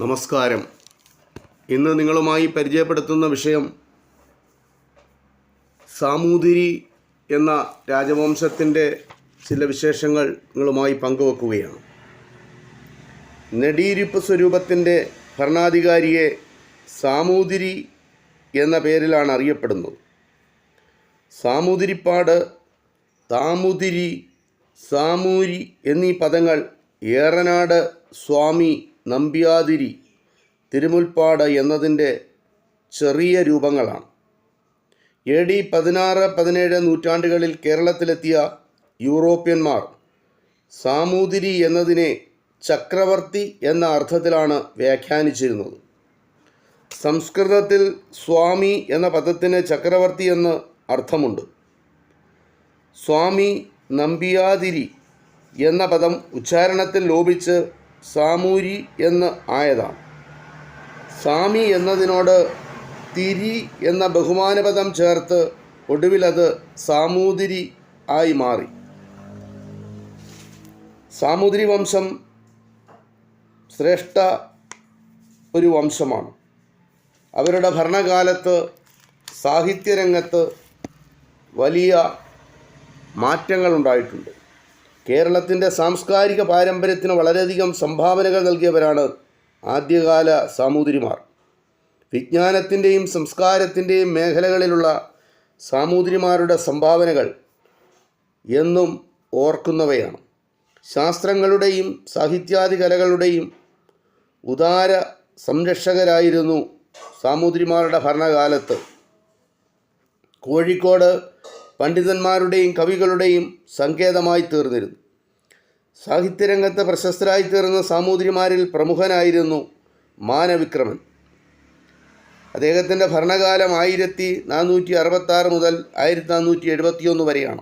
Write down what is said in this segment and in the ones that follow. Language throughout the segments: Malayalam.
നമസ്കാരം. ഇന്ന് നിങ്ങളുമായി പരിചയപ്പെടുത്തുന്ന വിഷയം സാമൂതിരി എന്ന രാജവംശത്തിന്റെ ചില വിശേഷങ്ങൾ നിങ്ങളുമായി പങ്കുവെക്കുകയാണ്. നെടിയിരിപ്പ് സ്വരൂപത്തിന്റെ ഭരണാധികാരിയെ സാമൂതിരി എന്ന പേരിലാണ് അറിയപ്പെടുന്നത്. സാമൂതിരിപ്പാട് താമുതിരി സാമൂരി എന്നീ പദങ്ങൾ ഏറനാട് സ്വാമി നമ്പ്യാതിരി തിരുമുൽപ്പാട് എന്നതിന്റെ ചെറിയ രൂപങ്ങളാണ്. എ ഡി പതിനാറ് പതിനേഴ് നൂറ്റാണ്ടുകളിൽ കേരളത്തിലെത്തിയ യൂറോപ്യന്മാർ സാമൂതിരി എന്നതിനെ ചക്രവർത്തി എന്ന അർത്ഥത്തിലാണ് വ്യാഖ്യാനിച്ചിരുന്നത്. സംസ്കൃതത്തിൽ സ്വാമി എന്ന പദത്തിന് ചക്രവർത്തി എന്ന് അർത്ഥമുണ്ട്. സ്വാമി നമ്പിയാതിരി എന്ന പദം ഉച്ചാരണത്തിൽ ലോപിച്ച് സാമൂരി എന്ന് ആയതാണ് സാമി എന്നതിനോട് തിരി എന്ന ബഹുമാനപദം ചേർത്ത് ഒടുവിലത് സാമൂതിരി ആയി മാറി. സാമൂതിരി വംശം ശ്രേഷ്ഠ ഒരു വംശമാണ്. അവരുടെ ഭരണകാലത്ത് സാഹിത്യരംഗത്ത് വലിയ മാറ്റങ്ങൾ ഉണ്ടായിട്ടുണ്ട് കേരളത്തിന്റെ സാംസ്കാരിക പാരമ്പര്യത്തിന് വളരെയധികം സംഭാവനകൾ നൽകിയവരാണ് ആദ്യകാല സാമൂതിരിമാർ. വിജ്ഞാനത്തിന്റെയും സംസ്കാരത്തിന്റെയും മേഖലകളിലുള്ള സാമൂതിരിമാരുടെ സംഭാവനകൾ എന്നും ഓർക്കുന്നവയാണ്. ശാസ്ത്രങ്ങളുടെയും സാഹിത്യാദി കലകളുടെയും ഉദാര സംരക്ഷകരായിരുന്നു സാമൂതിരിമാരുടെ ഭരണകാലത്ത്. കോഴിക്കോട് പണ്ഡിതന്മാരുടെയും കവികളുടെയും സങ്കേതമായി തീർന്നിരുന്നു. സാഹിത്യരംഗത്ത് പ്രശസ്തരായി തീർന്ന സാമൂതിരിമാരിൽ പ്രമുഖനായിരുന്നു മാനവിക്രമൻ. അദ്ദേഹത്തിന്റെ ഭരണകാലം ആയിരത്തി നാനൂറ്റി അറുപത്താറ് മുതൽ ആയിരത്തി നാനൂറ്റി എഴുപത്തിയൊന്ന് വരെയാണ്.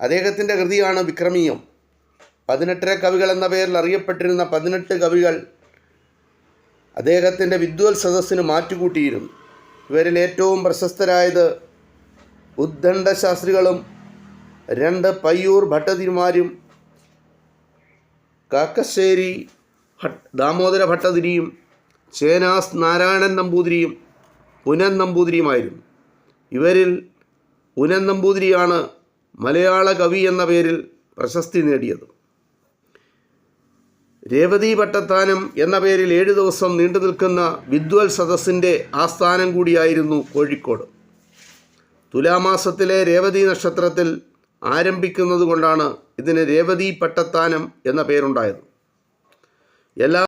അദ്ദേഹത്തിന്റെ കൃതിയാണ് വിക്രമീയം. പതിനെട്ടര കവികൾ എന്ന പേരിൽ അറിയപ്പെട്ടിരുന്ന പതിനെട്ട് കവികൾ അദ്ദേഹത്തിന്റെ വിദ്വൽ സദസ്സിന് മാറ്റുകൂട്ടിയിരുന്നു. ഇവരിൽ ഏറ്റവും പ്രശസ്തരായത് ഉദ്ദണ്ഡ ശാസ്ത്രികളും രണ്ട് പയ്യൂർ ഭട്ടതിരിമാരും കാക്കശ്ശേരി ദാമോദര ഭട്ടതിരിയും ചേനാസ് നാരായണൻ നമ്പൂതിരിയും പുനൻ നമ്പൂതിരിയുമായിരുന്നു. ഇവരിൽ പുനൻ നമ്പൂതിരിയാണ് മലയാള കവി എന്ന പേരിൽ പ്രശസ്തി നേടിയത്. രേവതി ഭട്ടത്താനം എന്ന പേരിൽ ഏഴ് ദിവസം നീണ്ടു നിൽക്കുന്ന വിദ്വൽ സദസ്സിന്റെ ആസ്ഥാനം കൂടിയായിരുന്നു കോഴിക്കോട്. തുലാമാസത്തിലെ രേവതി നക്ഷത്രത്തിൽ ആരംഭിക്കുന്നത് കൊണ്ടാണ് ഇതിന് രേവതി പട്ടത്താനം എന്ന പേരുണ്ടായത്. എല്ലാ